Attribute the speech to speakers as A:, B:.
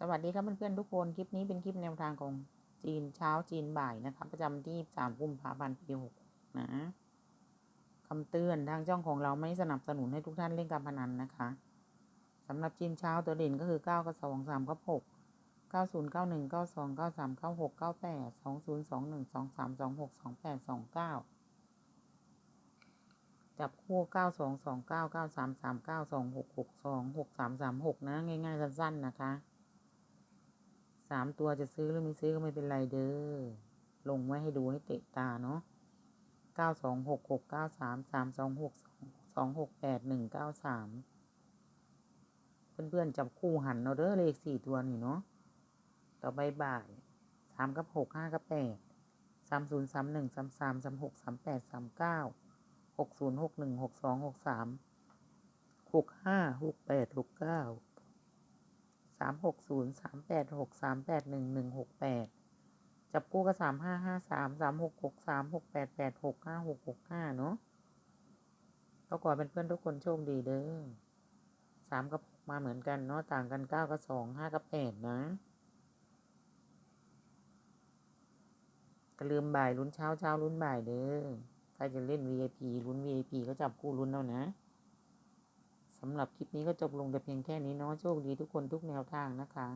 A: สวัสดีครับเพื่อนๆทุกคน คลิปนี้เป็นคลิปแนวทางของจีนเช้าจีนบ่ายนะคะประจำที่ 3 กุมภาพันธ์ปี6นะคำเตือนทางช่องของเราไม่สนับสนุนให้ทุกท่านเล่นการพนันนะคะสำหรับจีนเช้าตัวเด่นก็คือ 9 กับ 2 3 กับ 6 90 91 92 93 96 98 20 21 23 26 28 29 จับคู่ 9 2 2 9 9 3 3 9 2 6 6 2 6 3 3 6 นะ ง่ายๆ สั้นๆ นะคะ สามตัวจะซื้อหรือไม่ซื้อก็ไม่เป็นไรเด้อ ลงไว้ให้ดูให้เตะตาเนาะเก้าสองหกหกเก้าสามสามสองหกสองหกแปดหนึ่งเก้าสามเพื่อนๆจับคู่หันเอาเด้อเลขสี่ตัวนี่เนาะ ต่อใบบ่ายสามกับหกห้ากับแปดสามศูนย์สามหนึ่งสามสามสามหกสามแปดสามเก้าหกศูนย์หกหนึ่งหกสองหกสามหกห้าหกแปดหกเก้า สามหกศูนย์สามแปดหกสามแปดหนึ่งหนึ่งหกแปดจับคู่ก็สามห้าห้าสามสามหกหกสามหกแปดแปดหกห้าหกหกห้าเนาะก็ขอเป็นเพื่อนทุกคนโชคดีเด้อสามกับมาเหมือนกันเนาะต่างกันเก้ากับสองห้ากับแปดนะก็ลืมบ่ายลุ้นเช้าเช้าลุ้นบ่ายเด้อใครจะเล่น VIP ลุ้น VIP ก็จับคู่ลุ้นเอานะ สำหรับคลิปนี้ก็จบลงแต่เพียงแค่นี้เนาะโชคดีทุกคนทุกแนวทางนะคะ